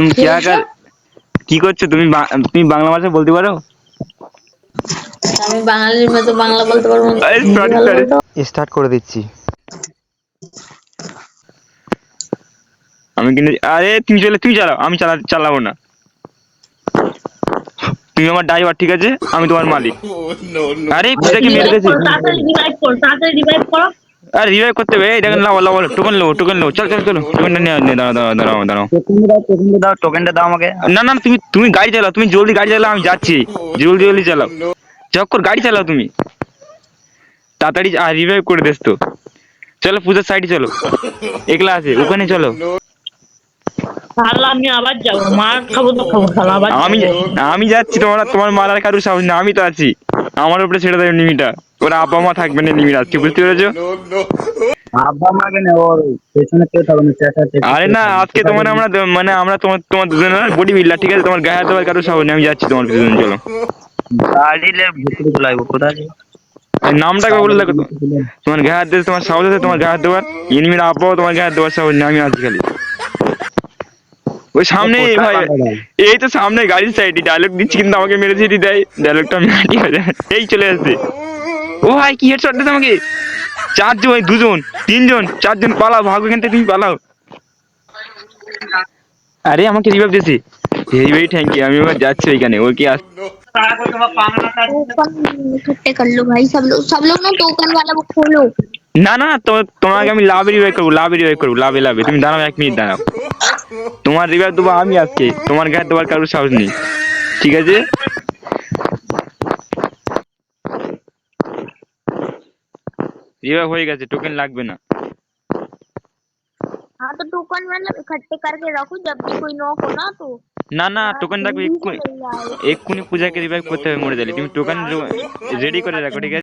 তুমি কি আকার কি করছ? তুমি তুমি বাংলা ভাষা বলতে পারো? আমি বাঙালির মতো বাংলা বলতে পারব না। স্টার্ট করে দিচ্ছি। আমি কিন্তু আরে তুমি চলে তুমি চালাও। আমি চালা চালাবো না। তুমি আমার ড্রাইভার ঠিক আছে? আমি তোমার মালিক। oh, আরে কোথায় মেরে দিয়েছি আরে রিভাইভ করতে হবে। এই দেখেন লাও লাও টোকেন লো টোকেন লো চল চল চল। টোকেনটা নিয়ে দাঁড়াও দাঁড়াও দাঁড়াও দাঁড়াও। টোকেনটা দাও টোকেনটা দাও টোকেনটা দাও আমাকে। না না তুমি তুমি গাড়ি চালাও তুমি জলদি গাড়ি চালাও আমি যাচ্ছি। জলদি জলদি চালাও। চক্কর গাড়ি চালাও তুমি। তাড়াতাড়ি আর রিভাইভ করে দিস তো। চলো পূজার সাইডে চলো। একলা আছে ওখানে চলো। আমি আবার যাব। মার খাব তো খাব আবার আমি আমি যাচ্ছি তোমার তোমার মারার কারোর সাহস না আমি তো আছি। আমার উপরে ছেড়ে দেবে নিমিটা। ওরা আব্বা মা থাকবে না নিমির আজকে বুঝতে পেরেছ? আব্বা মাকে না ওর পেছনে কেউ থাকবে? না আরে না আজকে তোমার আমরা মানে আমরা তোমার তোমার দুজনের বডি বিল্ডার ঠিক আছে? তোমার গায়ে হাত দেওয়ার কারোর সাহস নেই আমি যাচ্ছি তোমার পিছনে চলো। গাড়িলে ভিতরে চলে আসব কোথায়? এই বলে দেখো তোমার গায়ে হাত তোমার সাহস আছে তোমার গায়ে হাত দেওয়ার? এনিমির আব্বাও তোমার গায়ে হাত দেওয়ার সাহস নেই আমি আছি খালি। ওই সামনে ভাই এই তো সামনে গাড়ির সাইডে ডায়লগ দিচ্ছি কিন্তু আমাকে মেরে দিয়ে দেয়। ডায়লগটা আমি হাঁটি হয়ে এই চলে আসছে ও ভাই কি হেডশট দিতে আমাকে? চারজন ভাই দুজন তিনজন চারজন পালাও ভাগো এখান থেকে তুমি পালাও। আরে আমাকে রিভাইভ দিছে এই ভাই থ্যাংক ইউ আমি এবার যাচ্ছি ওইখানে ও কি আস না না না তোমাকে আমি লাভ রিভাইভ করব লাভ রিভাইভ করব লাভে লাভে তুমি দাঁড়াও এক মিনিট দাঁড়াও। তোমার রিভাইভ দেবো আমি আজকে তোমার গায়ে দেওয়ার কারোর সাহস নেই ঠিক আছে রিভাইভ হয়ে গেছে টোকেন লাগবে না हाँ तो टोकन मतलब इकट्ठे करके रखो जब भी कोई नॉक हो ना तो না না টোকেন রাখবে जल्दी से এক্ষুনি मिल जाए এক্ষুনি পূজাকে রিভাইভ করতে হবে মরে গেলে তুমি টোকেন রেডি করে রাখো ঠিক আছে